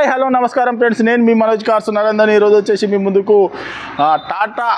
Hi hello నమస్కారం friends. నేను మీ Manoj cars Narender ఈరోజు వచ్చేసి మీ ముందుకు Tata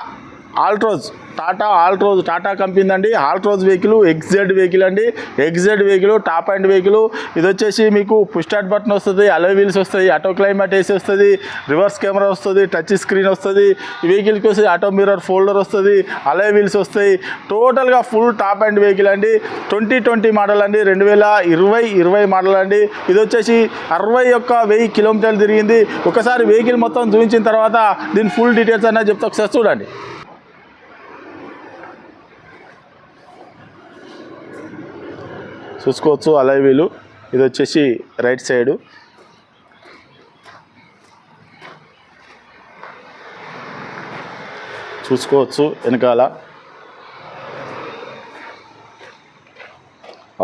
Altroz Tata Altroz Tata company అండి ఆల్ట్రోజ్ వెహికల్ ఎగ్జెడ్ వెహికల్ అండి. XZ vehicle top end vehicle. ఇది వచ్చేసి మీకు పుష్టాట్ బటన్ వస్తుంది అలో వీల్స్ వస్తాయి ఆటో క్లైమేట్ ఏసీ వస్తుంది రివర్స్ కెమెరా వస్తుంది టచ్ స్క్రీన్ వస్తుంది వెహికల్కి వస్తుంది ఆటో మిర్రర్ ఫోల్డర్ వస్తుంది అలో వీల్స్ వస్తాయి. టోటల్గా ఫుల్ టాప్ అండ్ వెహికల్ అండి. ట్వంటీ ట్వంటీ మోడల్ అండి రెండు వేల ఇరవై ఇరవై మోడల్ అండి. ఇది వచ్చేసి అరవై ఒక్క వెయ్యి కిలోమీటర్లు తిరిగింది. ఒకసారి వెహికల్ మొత్తం చూపించిన తర్వాత దీని ఫుల్ డీటెయిల్స్ అన్న చెప్తే ఒకసారి చూడండి. చూసుకోవచ్చు అలై వీలు. ఇది వచ్చేసి రైట్ సైడు. చూసుకోవచ్చు వెనకాల.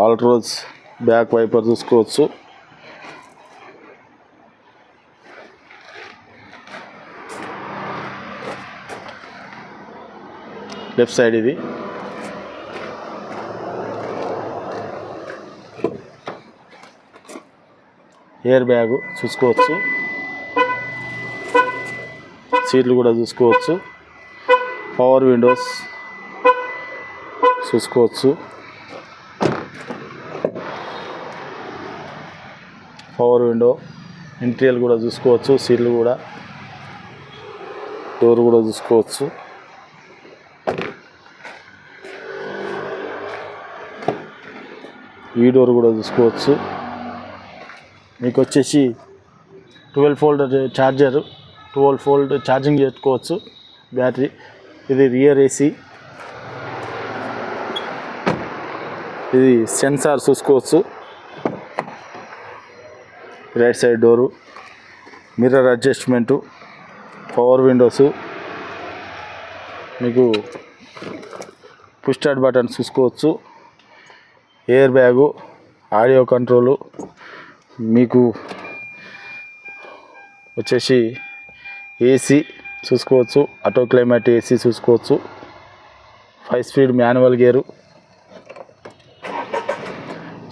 ఆల్ట్రోజ్ బ్యాక్ వైపర్ చూసుకోవచ్చు. లెఫ్ట్ సైడ్ ఇది. ఎయిర్ బ్యాగు చూసుకోవచ్చు. సీట్లు కూడా చూసుకోవచ్చు. పవర్ విండోస్ చూసుకోవచ్చు. పవర్ విండో ఇంటీరియర్ కూడా చూసుకోవచ్చు సీట్లు కూడా. డోర్ కూడా చూసుకోవచ్చు. ఈ డోర్ కూడా చూసుకోవచ్చు. మీకు వచ్చేసి twelve volt charger twelve volt charging చేసుకోవచ్చు బ్యాటరీ ఇది రియర్ ఏసీ ఇది సెన్సార్ చూసుకోవచ్చు. Right side door mirror adjustment power windows మీకు పుష్ స్టార్ట్ బటన్ చూసుకోవచ్చు. ఎయిర్ బ్యాగు ఆడియో కంట్రోలు మీకు వచ్చేసి ఏసీ చూసుకోవచ్చు ఆటో క్లైమేట్ ఏసీ చూసుకోవచ్చు. ఫైవ్ స్పీడ్ మాన్యువల్ గేరు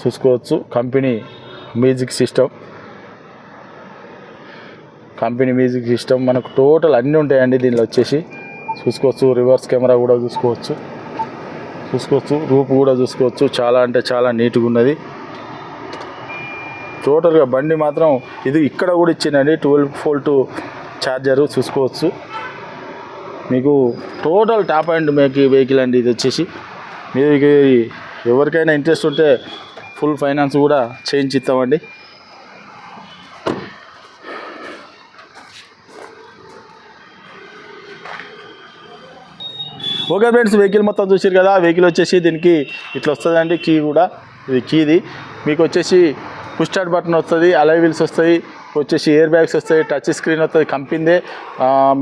చూసుకోవచ్చు. Company music system company music system మనకు టోటల్ అన్నీ ఉంటాయండి దీనిలో వచ్చేసి. చూసుకోవచ్చు రివర్స్ కెమెరా కూడా చూసుకోవచ్చు. చూసుకోవచ్చు రూపు కూడా చూసుకోవచ్చు. చాలా అంటే చాలా నీట్గా ఉన్నది. టోటల్గా బండి మాత్రం ఇది ఇక్కడ కూడా ఇచ్చిందండి ట్వెల్వ్ ఫోల్ట్ ఛార్జరు చూసుకోవచ్చు. మీకు total top end make vehicle అండి ఇది వచ్చేసి. మీకు ఎవరికైనా ఇంట్రెస్ట్ ఉంటే ఫుల్ ఫైనాన్స్ కూడా చేయించిస్తామండి ఓకే ఫ్రెండ్స్ వెహికల్ మొత్తం చూసారు కదా వెహికల్ వచ్చేసి దీనికి ఇట్లా వస్తుందండి కీ కూడా. ఇది కీది. మీకు వచ్చేసి పుష్ స్టార్ట్ బటన్ వస్తుంది అలై వీల్స్ వస్తాయి. వచ్చేసి ఎయిర్ బ్యాగ్స్ వస్తాయి టచ్ స్క్రీన్ వస్తుంది కంపిందే.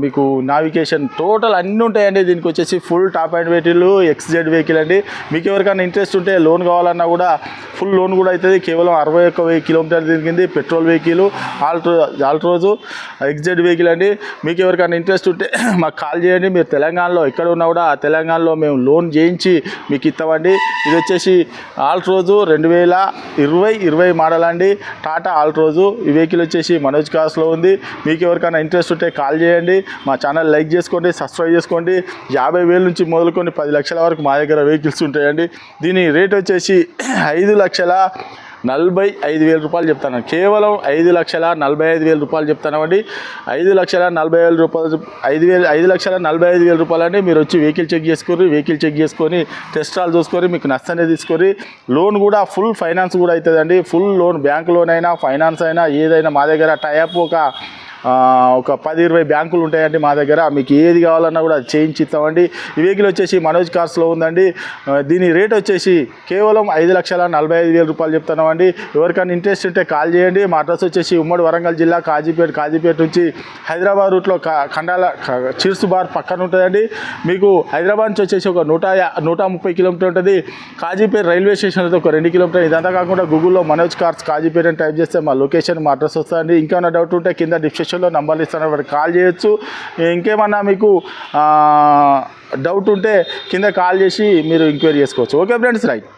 మీకు నావిగేషన్ టోటల్ అన్నీ ఉంటాయండి. దీనికి వచ్చేసి full top end vehicle XZ vehicle అండి. మీకు ఎవరికైనా ఇంట్రెస్ట్ ఉంటే లోన్ కావాలన్నా కూడా ఫుల్ లోన్ కూడా అవుతుంది కేవలం అరవై ఒక్క వెయ్యి కిలోమీటర్లు తిరిగింది petrol vehicle Altroz Altroz XZ vehicle అండి. మీకు ఎవరికైనా ఇంట్రెస్ట్ ఉంటే మాకు కాల్ చేయండి. మీరు తెలంగాణలో ఎక్కడ ఉన్నా కూడా ఆ తెలంగాణలో మేము లోన్ చేయించి మీకు ఇస్తామండి. ఇది వచ్చేసి ఆల్ట్రోజు రెండు వేల ఇరవై ఇరవై మోడల్ అండి. టాటా ఆల్ట్రోజు ఈ వెహికల్ వచ్చేసి మనోజ్ కాస్లో ఉంది. మీకు ఎవరికైనా ఇంట్రెస్ట్ ఉంటే కాల్ చేయండి. మా ఛానల్ లైక్ చేసుకోండి సబ్స్క్రైబ్ చేసుకోండి. యాభై వేల నుంచి మొదలుకొని పది లక్షల వరకు మా దగ్గర వెహికల్స్ ఉంటాయండి. దీని రేట్ వచ్చేసి ఐదు లక్షల నలభై ఐదు వేల రూపాయలు చెప్తాను. కేవలం ఐదు లక్షల నలభై ఐదు వేల రూపాయలు చెప్తానండి. ఐదు లక్షల నలభై వేల రూపాయలు ఐదు వేలు ఐదు లక్షల నలభై ఐదు వేల రూపాయలు అండి మీరు వచ్చి వెహికల్ చెక్ చేసుకొని వెహికల్ చెక్ చేసుకొని టెస్ట్రాల్ చూసుకొని మీకు నష్టనే తీసుకొని లోన్ కూడా ఫుల్ ఫైనాన్స్ కూడా అవుతుందండి. ఫుల్ లోన్ బ్యాంక్ లోన్ అయినా ఫైనాన్స్ అయినా ఏదైనా మా దగ్గర టైప్ ఒక ఒక పది ఇరవై బ్యాంకులు ఉంటాయండి మా దగ్గర. మీకు ఏది కావాలన్నా కూడా చేయించి ఇస్తామండి. ఈ వెహికల్ వచ్చేసి మనోజ్ కార్స్లో ఉందండి. దీని రేట్ వచ్చేసి కేవలం ఐదు లక్షల నలభై ఐదు వేల రూపాయలు చెప్తున్నామండి. ఎవరికైనా ఇంట్రెస్ట్ ఉంటే కాల్ చేయండి. మా అడ్రస్ వచ్చేసి ఉమ్మడి వరంగల్ జిల్లా కాజీపేట కాజీపేట నుంచి హైదరాబాద్ రూట్లో క- ఖండాల చిర్సు బార్ పక్కన ఉంటుందండి. మీకు హైదరాబాద్ నుంచి వచ్చేసి ఒక నూట నూట ముప్పై కిలోమీటర్ ఉంటుంది. కాజీపేట రైల్వే స్టేషన్ అయితే ఒక రెండు కిలోమీటర్. ఇదంతా కాకుండా గూగుల్లో మనోజ్ కార్స్ కాజీపేట అని టైప్ చేస్తే మా లొకేషన్ మా అడ్రస్ వస్తుందండి. ఇంకేమైనా డౌట్ ఉంటే కింద డిస్క్రిప్షన్లో నంబర్లు ఇస్తాను వాటికి కాల్ చేయొచ్చు. ఇంకేమన్నా మీకు డౌట్ ఉంటే కింద కాల్ చేసి మీరు ఎంక్వైరీ చేసుకోవచ్చు. Okay friends right